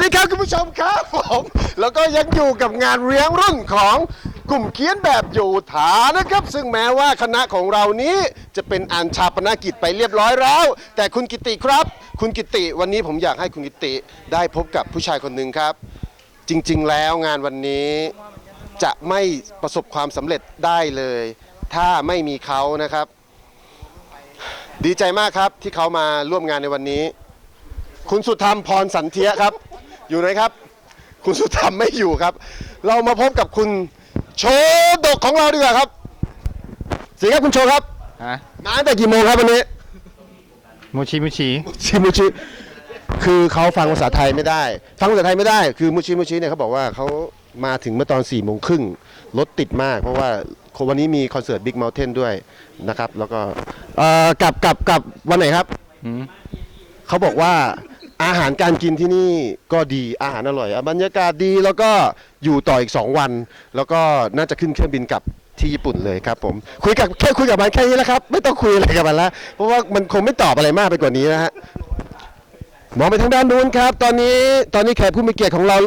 วัสดีครับคุณผู้ชมครับผมแล้วก็ยังอยู่กับงานเลี้ยงรุ่นของกลุ่มเขียนแบบอยู่ฐานนะครับ ซึ่งแม้ว่าคณะของเรานี้จะเป็นอันชาปนกิจไปเรียบร้อยแล้ว แต่คุณกิติครับ คุณกิติวันนี้ผมอยากให้คุณกิติได้พบกับผู้ชายคนหนึ่งครับ จริงๆ แล้วงานวันนี้จะไม่ประสบความสำเร็จได้เลย ถ้าไม่มีเขานะครับ ดีใจมากครับที่เขามาร่วมงานในวันนี้ คุณสุธรรมพรสันเทียครับ อยู่ไหนครับ คุณสุธรรมไม่อยู่ครับ เรามาพบกับคุณโชดกของเราดีกว่าครับสวัสดีครับคุณโชครับฮะมาตั้งแต่กี่โมงครับวันนี้มูชิมูชิชิมุชิคือเขาฟังภาษาไทยไม่ได้ ฟังภาษาไทยไม่ได้ คือมุชิมุชิเนี่ยเขาบอกว่าเขามาถึงเมื่อตอน4ี่โมงครึ่งรถติดมาก เพราะว่าวันนี้มีคอนเสิร์ตบิ๊กเม t เทนด้วยนะครับ แล้วก็เอ่อกลับกลับกลับวันไหนครับอืมเขาบอกว่า อาหารการกินที่นี่ก็ดีอาหารอร่อยอะบรรยากาศดีแล้วก็อยู่ต่ออีก 2 วัน แล้วก็น่าจะขึ้นเครื่องบินกลับที่ญี่ปุ่นเลยครับผม คุยกับแค่คุยกับมันแค่นี้แล้วครับ ไม่ต้องคุยอะไรกับมันแล้วเพราะว่ามันคงไม่ตอบอะไรมากไปกว่านี้นะฮะมองไปทางด้านนู้นครับ ตอนนี้ตอนนี้แขกผู้มีเกียรติของเรา